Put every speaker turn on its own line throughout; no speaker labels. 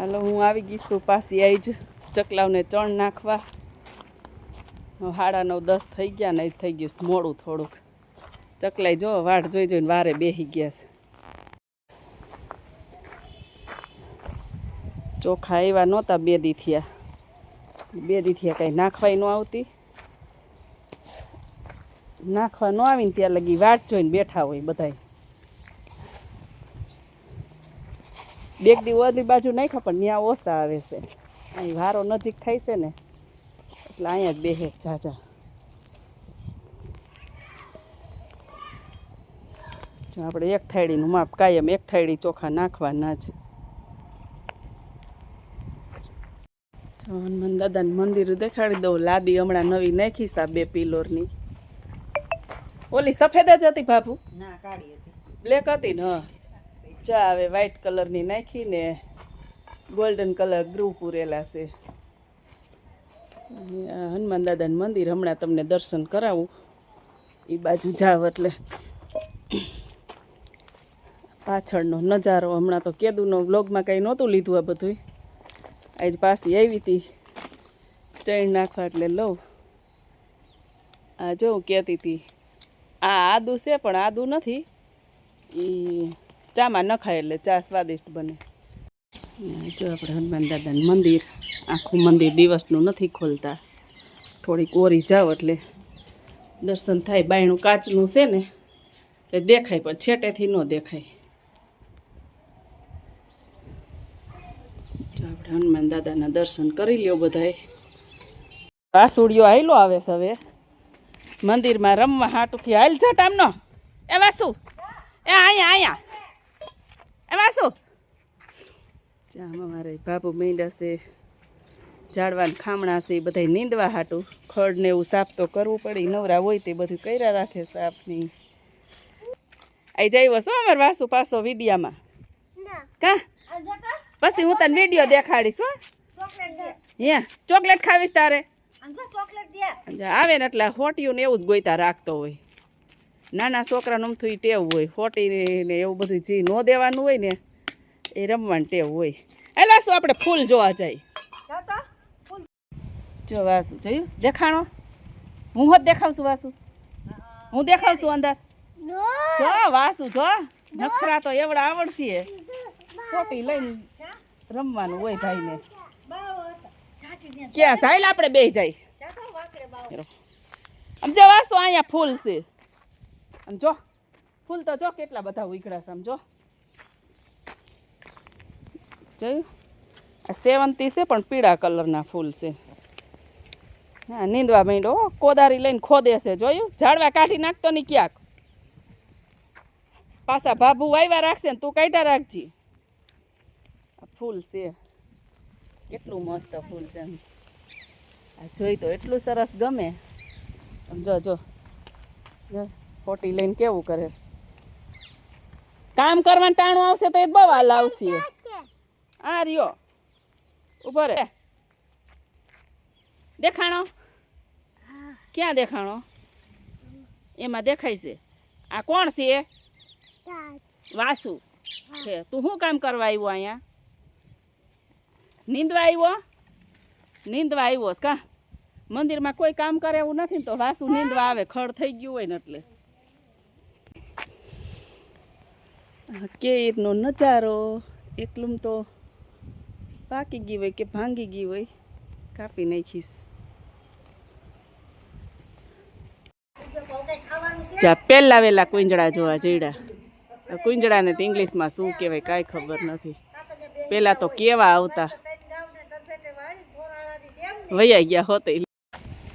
હાલો, હું આવી ગઈશ તું પાછી આવી જ ચકલાવને ચણ નાખવા. હાડા નવ, દસ થઈ ગયા ને થઈ ગયું છે, મોડું થોડુંક. ચકલાઈ જો, વાટ જોઈ જોઈને વારે બેસી ગયા છે. ચોખા એવા નહોતા, બે દીથિયા બે દીથિયા કાંઈ નાખવાય ન આવતી. નાખવા ન આવીને ત્યાં લગી વાટ જોઈને બેઠા હોય બધાય. બેગ દી ઓલી બાજુ નાખ્યા પણ ત્યાં ઓછા આવે છે. અહીં વારો નજીક થાય છે ને એટલે અહીંયા જ બેસે જાજા જો આપણે એક થાળીનું માપ કાયમ એક થાળી ચોખા નાખવાના જ. હનુમાન દાદાનું મંદિર દેખાડી દઉં લાદી હમણાં નવી નાખી છે આ બે પિલોરની. ઓલી સફેદ જ હતી બાપુ
ના કાળી હતી.
બ્લેક હતી ને હા. ચા હવે વ્હાઈટ કલરની નાખીને ગોલ્ડન કલર ગ્રુપ પૂરેલા છે. હનુમાન દાદાનું મંદિર હમણાં તમને દર્શન કરાવું. એ બાજુ જાવ એટલે. પાછળનો નજારો, હમણાં તો કેદુનો વ્લોગમાં કંઈ નહોતું લીધું આ બધું આજ પાછી આવી હતી ચણ નાખવા એટલે લઉં. આ જો હું કહેતી હતી, આ આદુ છે પણ આદુ નથી. એ ચામાં નખાય એટલે ચા સ્વાદિષ્ટ બને. જો આપણે હનુમાન દાદાનું મંદિર, આખું મંદિર દિવસનું નથી ખોલતા. થોડીક ઓરી જાવ એટલે દર્શન થાય, બાયણું કાચનું છે ને એટલે દેખાય, પણ છેટેથી ન દેખાય. આપણે હનુમાન દાદાના દર્શન કરી લ્યો બધાય. વાસુડીઓ આવેલો આવે છે હવે. મંદિરમાં રમવા હાટુથી હાલ જટ આમનો. એ વાસુ, એ અહીંયા અહીંયા એ શું? જામ અમારે બાબુ મીંડા છે ઝાડવાન ખામણા છે એ બધા નીંદવા હાટું. ખડ ને એવું સાફ તો કરવું પડે નવરા હોય તે બધું કર્યા રાખે સાફની આઈ જાય વસો અમાર વાસુ પાસો વિડિયામાં? કા? પછી હું તને વીડિયો દેખાડીશ હો.
ચોકલેટ
હે ચોકલેટ ખાવીશ તારે આવે ને એટલે હોટિયું ને એવું જ ગોઈતા રાખતો હોય. નાના છોકરાનું અમથું ઈ ટેવ હોય હોટી ને એવું બધું જે ન દેવાનું હોય ને એ રમવાની ટેવ હોય. એટલે શું આપણે ફૂલ જોવા જાય
જા તો ફૂલ.
જો વાસુ જોયું? દેખાણો? હું હોત દેખાવશું વાસુ? હું દેખાવશું અંદર? જો વાસુ જો. નખરા તો એવડા આવડશે. ખોટી લઈને રમવાનું હોય ભાઈને.
બાવ હતા ચાચી ને.
ક્યાં સાહેલ આપણે બે જાય.
જા તો વાકડે બાવ
આમ જો વાસુ અહીંયા ફૂલ છે. આમ જો ફૂલ તો જો કેટલા બધા ઉઘડા છે આમ જો. જોયું? આ સેવંતી છે પણ પીળા કલરના ફૂલ છે. હા નીંદવા માંડ્યો. કોદારી લઈને ખોદે છે જોયું? ઝાડવા કાઢી નાખતો નહીં ક્યાંક. પાછા ભાભુ વાવ્યા રાખશે ને તું કાઢ્યા રાખજી. ફૂલ છે. કેટલું મસ્ત ફૂલ છે. આ જોઈ તો એટલું સરસ ગમે. જો જો. જો, ખોટી લઈને કેવું કરે? કામ કરવાનું ટાણું આવશે તો એ બવા આવશે આ રહ્યો. ઊભો રે. દેખાણો? ક્યાં દેખાણો? એમાં દેખાય છે. આ કોણ છે? વાસુ. છે. તું શું કામ કરવા આવ્યો અહીંયા? નીંદવા આવ્યો? નીંદવા આવ્યો કા? મંદિરમાં કોઈ કામ કરે એવું નથી ને તો વાસુ નીંદવા આવે. ખડ થઈ ગયું હોય ને એટલે આ કેરનો નજારો, એકલું તો પાકી ગઈ હોય કે ભાંગી ગઈ હોય, કાપી નાખીશ. જા, પહેલા વહેલા કુંજડા જોવા જઈડા. કુંજડાને તો ઇંગ્લિશમાં શું કહેવાય, કાંઈ ખબર નથી. પહેલાં તો કેવા આવતા. વૈયા ગયા હોતે.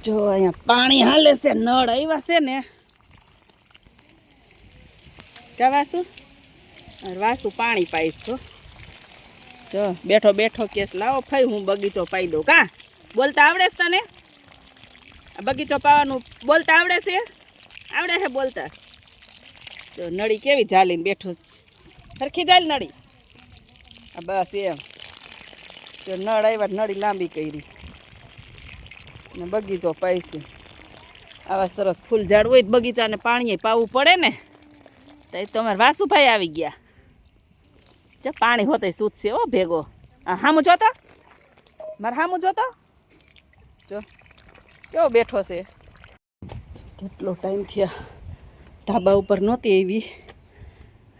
જો અહીંયા પાણી હાલે છે, નળ આવ્યા છે ને. કા વાસુ પાણી પાઈશ છો જો, બેઠો બેઠો કેસ લાવો, ફાઈ હું બગીચો પાઈ દઉં. કા? બોલતા આવડે છે તને? બગીચો પાવાનું બોલતા આવડે છે? આવડે છે બોલતા? જો, નળી કેવી ચાલીને બેઠો. સરખી ચાલ નળી? બસ એમ. જો, નળ આવ્યા, નળી લાંબી કરી. ને બગીચો પાઈશું આવા સરસ ફૂલ ઝાડ હોય બગીચાને પાણીએ પાવું પડે ને? તો તમારે વાસુભાઈ આવી ગયા. જો પાણી હોતે સૂતશે હો, ભેગો. હામું જોતો મારે હામું જોતો જો. કેવો બેઠો છે. કેટલો ટાઈમ થયા. ધાબા ઉપર નહોતી આવી.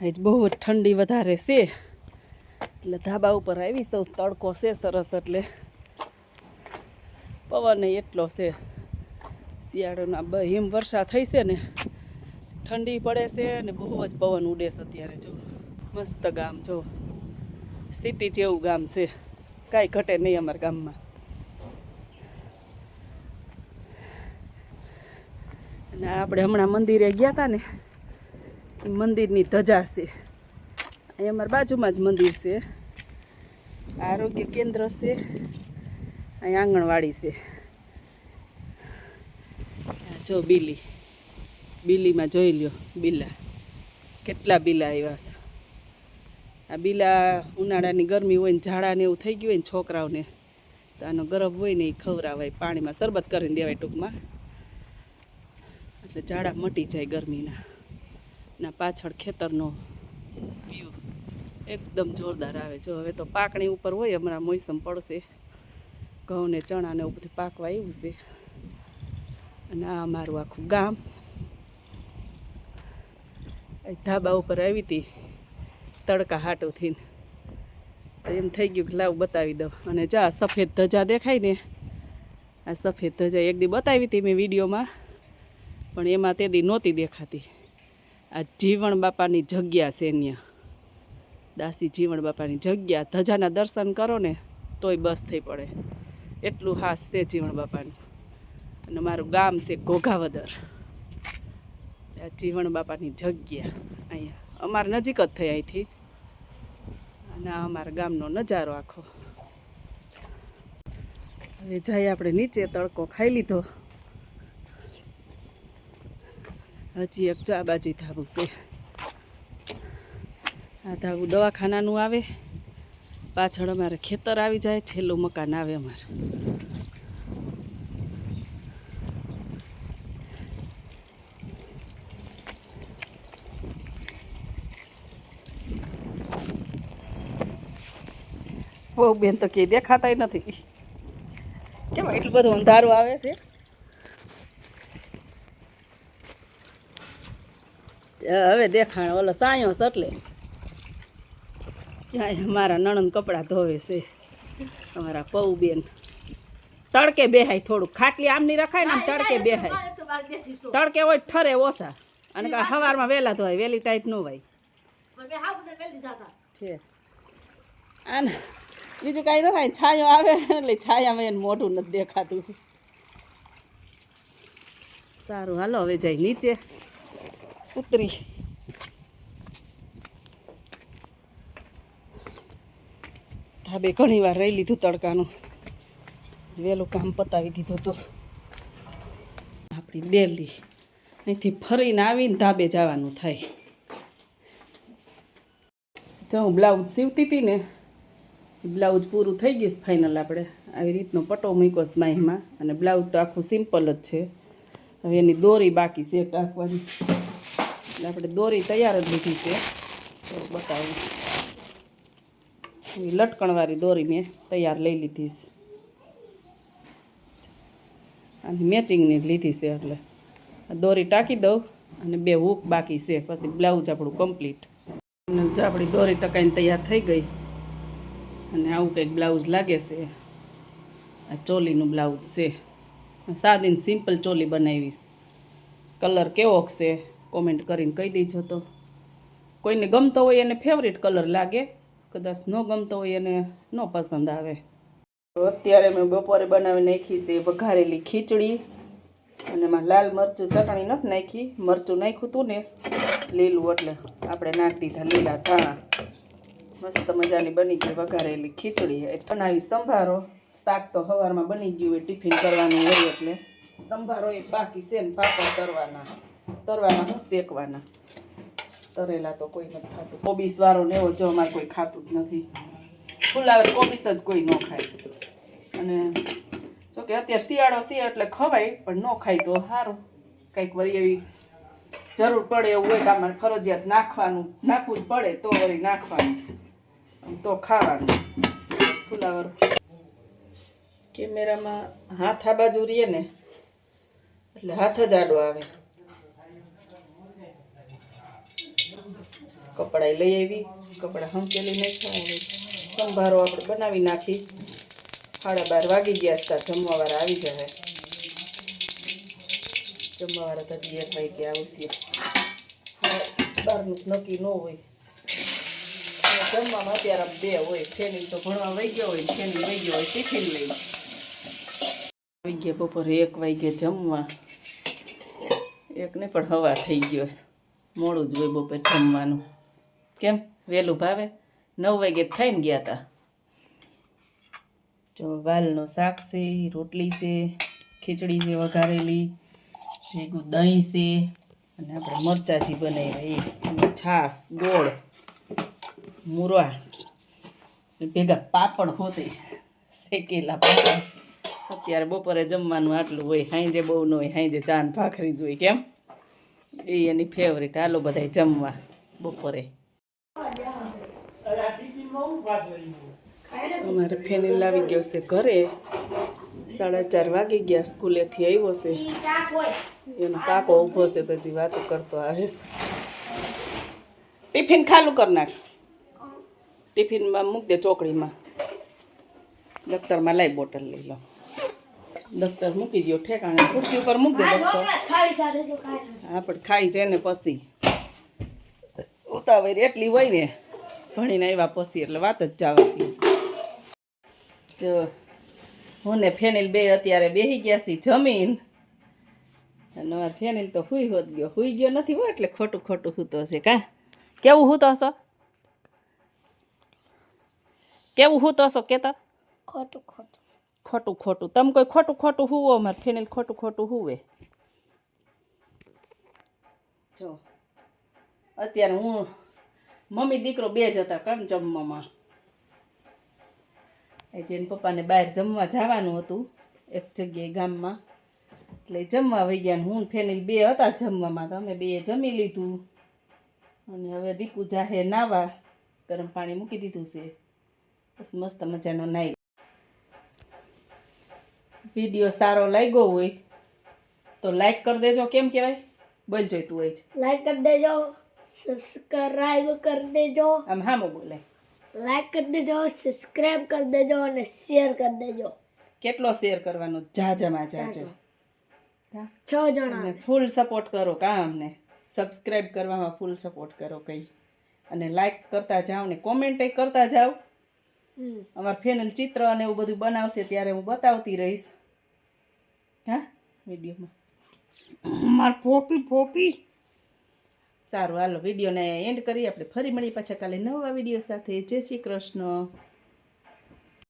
હજ બહુ ઠંડી વધારે છે. એટલે ધાબા ઉપર આવી સૌ તડકો છે સરસ એટલે. પવન એટલો છે. શિયાળોના બ હિમ વર્ષા થઈ છે ને, ઠંડી પડે છે અને બહુ જ પવન ઉડે છે અત્યારે, જો. મસ્ત ગામ, જો. સિટી જેવું ગામ છે. કાંઈ ઘટે નહીં અમારા ગામમાં. અને આપણે હમણાં મંદિરે ગયા હતા ને મંદિરની ધજા છે. અહીં અમારા બાજુમાં જ મંદિર છે. આરોગ્ય કેન્દ્ર છે. અહીં આંગણવાડી છે. જો બીલી. બીલીમાં જોઈ લ્યો, બીલા. કેટલા બીલા આવ્યા છે. આ બીલા ઉનાળાની ગરમી હોય ને ઝાડાને એવું થઈ ગયું હોય ને છોકરાઓને, તો આનો ગરમ હોય ને એ ખવરાવાય પાણીમાં શરબત કરીને દેવાય ટૂંકમાં. એટલે ઝાડા મટી જાય ગરમીના. ના, પાછળ ખેતરનો વ્યૂ એકદમ જોરદાર આવે. જો હવે તો પાકણી ઉપર હોય, હમણાં મોસમ પડશે. ઘઉં ને ચણાને એવું બધું પાકવા આવ્યું છે. અને આ અમારું આખું ગામ. ધાબા ઉપર આવી હતી. તડકા હાટું થઈને. તો એમ થઈ ગયું કે લાવ બતાવી દઉં. અને જા સફેદ ધજા દેખાય ને, આ સફેદ ધજા એક દી બતાવી હતી મેં વિડીયોમાં, પણ એમાં તે દી નહોતી દેખાતી. આ જીવણ બાપાની જગ્યા છે દાસી જીવણ બાપાની જગ્યા. ધજાના દર્શન કરો ને, તોય બસ થઈ પડે. એટલું હાસ છે જીવણ બાપાનું. અને મારું ગામ છે ઘોઘાવદર. આ જીવણ બાપાની જગ્યા અહીંયા. અમારે નજીક જ થઈ અહીંથી. અને આ અમારા ગામનો નજારો આખો. હવે જઈએ આપણે નીચે તડકો ખાઈ લીધો. હજી એક ચા બાજી ધાબું છે. આ ધાબું દવાખાનાનું આવે. પાછળ અમારે ખેતર આવી જાય, છેલ્લું મકાન આવે અમારે. બહુ બેન તો કે દેખાતાય નથી. કેમ એટલું બધું અંધારું આવે છે? હવે દેખાણ ઓલો સાયો છે એટલે. જાય અમારા નણંદ કપડાં ધોવે છે. અમારા પૌ બેન. તડકે બેહાય થોડુંક. ખાટલી આમની રખાય ને આમ તડકે બેહાય. તડકે હોય ઠરે ઓછા. અને સવારમાં વહેલા ધોવાય વહેલી ટાઈટ ન હોય. છે. આને બીજું કાંઈ ન થાય. છાંયો આવે, એટલે છાયામાં એને મોઢું નથી દેખાતું. સારું, હાલો, હવે જાય નીચે ઉતરી. ધાબે ઘણી વાર રહી લીધું તડકાનું. વહેલું કામ પતાવી દીધું હતું. આપણી ડેલી અહીંથી ફરીને આવીને ધાબે જવાનું થાય. જો હું બ્લાઉઝ સીવતી હતી ને બ્લાઉઝ પૂરું થઈ ગયું ફાઇનલ આપણે. આવી રીતનો પટો મૂક્યો છે અને બ્લાઉઝ તો આખું સિમ્પલ જ છે. હવે એની દોરી બાકી છે ટાંકવાની એટલે આપણે દોરી તૈયાર જ લીધી છે. તો બતાવું. એવી લટકણવાળી દોરી મેં તૈયાર લઈ લીધી છે. અને મેચિંગની લીધી છે એટલે. દોરી ટાંકી દઉં અને બે હૂક બાકી છે. પછી બ્લાઉઝ આપણું કમ્પ્લીટ આપણી દોરી ટકાઈને તૈયાર થઈ ગઈ. અને આવું કંઈક બ્લાઉઝ લાગે છે. આ ચોલીનું બ્લાઉઝ છે. સાદીને સિમ્પલ ચોલી બનાવીશ કલર કેવો છે? કોમેન્ટ કરીને કહી દેજો તો. કોઈને ગમતો હોય એને ફેવરિટ કલર લાગે. કદાચ ન ગમતો હોય એને ન પસંદ આવે. અત્યારે મેં બપોરે બનાવી નાખી છે વઘારેલી ખીચડી. અને એમાં લાલ મરચું ચટણી નથી નાખી. મરચું નાખ્યું હતું ને લીલું એટલે આપણે નાખી દીધા લીલા ધાણા. મસ્ત મજાની બની ગઈ વઘારેલી ખીચડી. એ બનાવી સંભારો. શાક તો સવારમાં બની ગયું હોય, ટિફિન કરવાનું હોય એટલે સંભારો એક બાકી છે ને પાપડ તરવાના. તરવાના હું શેકવાના? તરેલા તો કોઈ નથી ખાતું. કોબીસ વાળો ને એવો, જો અમારે કોઈ ખાતું જ નથી. ફૂલાવે કોબીસ જ કોઈ ન ખાય. અને જો કે અત્યારે શિયાળો છે એટલે ખવાય, પણ ન ખાય તો સારું કંઈક વળી એવી જરૂર પડે એવું હોય કે આમાં ફરજિયાત નાખવાનું. નાખવું જ પડે તો વળી નાખવાનું. તો ખાવાનું. ફુલાવર. કેમેરામાં હાથ આ બાજુ રહીએ ને, એટલે હાથ જ આડો આવે. કપડાં લઈ આવી, કપડાં હંકેલી નાખ્યા સંભારો આપણે બનાવી નાખી. સાડા બાર વાગી ગયા હતા જમવાવાળા આવી જાય જમવાવાળા તો એક વાગે આવશે. બહારનું નક્કી ન હોય. અને જમવામાં અત્યારે બે હોય. ફેનિલ તો ભણવા વહી ગયો હોય ફેનિલ વહી ગયો હોય ટિફિન લઈ. આવી ગયા બપોરે એક વાગે જમવા. એક ને પણ હવા થઈ ગયો મોડું જ હોય બપોરે જમવાનું. કેમ? વહેલું ભાવે? નવ વાગે જ ખાઈને ગયા હતા જો વાલનો શાક છે, રોટલી છે, ખીચડી છે વઘારેલી, ભેગું દહીં છે, અને આપણે મરચાજી બનાવ્યા એ. છાશ, ગોળ. મુરવા. ભેગા પાપડ હોતી શેકેલા પાપડ. અત્યારે બપોરે જમવાનું આટલું હોય, હાંજે બહુ ન હોય, હાંજે ચાન ભાખરી જ હોય, કેમ? એ એની ફેવરેટ હાલો બધાય જમવા બપોરે. અમારે ફેનિલ લાવી ગયો છે ઘરે. સાડા ચાર વાગી ગયા, સ્કૂલેથી આવ્યો છે. એનો કાકો ઊભો છે, તો હજી વાતો કરતો આવે ટિફિન ખાલું કરી નાખ. ટિફિનમાં મૂક દે ચોકડીમાં. દફતરમાં લાઈ બોટલ લઈ લો. દફતર મૂકી દો ઠેકાણે. ખુરશી ઉપર મૂક દે દફતર. હા પણ ખાઈ છે ને પછી. ઉતાવળ એટલી હોય ને ભણીને આવ્યા પછી એટલે વાત જ જવાતી જો હું ને ફેનિલ બે અત્યારે બેસી ગયા છીએ જમીન. અને અમારે ફેનિલ તો હુઈ હોત ગયો. હુઈ ગયો નથી હોય એટલે ખોટું ખોટું સૂતો હશે કાં? કેવું હૂતો હશો? કેવું હું તો હશો કેતા?
ખોટું ખોટું.
ખોટું ખોટું. તમે કોઈ ખોટું ખોટું હુવો? મારે ફેનિલ ખોટું ખોટું હુવે. જો અત્યારે હું મમ્મી દીકરો બે જ હતા કેમ જમવામાં. એ જેને પપ્પાને બહાર જમવા જવાનું હતું એક જગ્યાએ ગામમાં. એટલે જમવા વહી ગયા ને હું ફેનિલ બે હતા જમવામાં. તો અમે બે જમી લીધું. અને હવે દીકુ જાહે નાવા ગરમ પાણી મૂકી દીધું છે. બસ મસ્ત મજાનો નાઈ વીડિયો સારો લાગ્યો હોય તો લાઈક કરી દેજો કેમ કહેવાય? બોલ જોઈતું હોય છે.
લાઈક કરી દેજો સબસ્ક્રાઈબ કરી દેજો.
આમ હામો બોલે.
લાઈક કરી દેજો સબસ્ક્રાઈબ કરી દેજો અને શેર કરી દેજો.
કેટલો શેર કરવાનો? જાજામાં જાજો.
છ જણા.
ફૂલ સપોર્ટ કરો કા અમને સબસ્ક્રાઈબ કરવામાં ફૂલ સપોર્ટ કરો કંઈ. અને લાઈક કરતા જાઓ ને કોમેન્ટ કરતા જાઓ. અમારા ફેનલ ચિત્ર અને એવું બધું બનાવશે ત્યારે હું બતાવતી રહીશ. હા વિડીયોમાં. માર પોપી પોપી સારું હાલો વિડીયોને એન્ડ કરી આપણે ફરી મળીએ પાછા કાલે નવા વીડિયો સાથે. જય શ્રી કૃષ્ણ.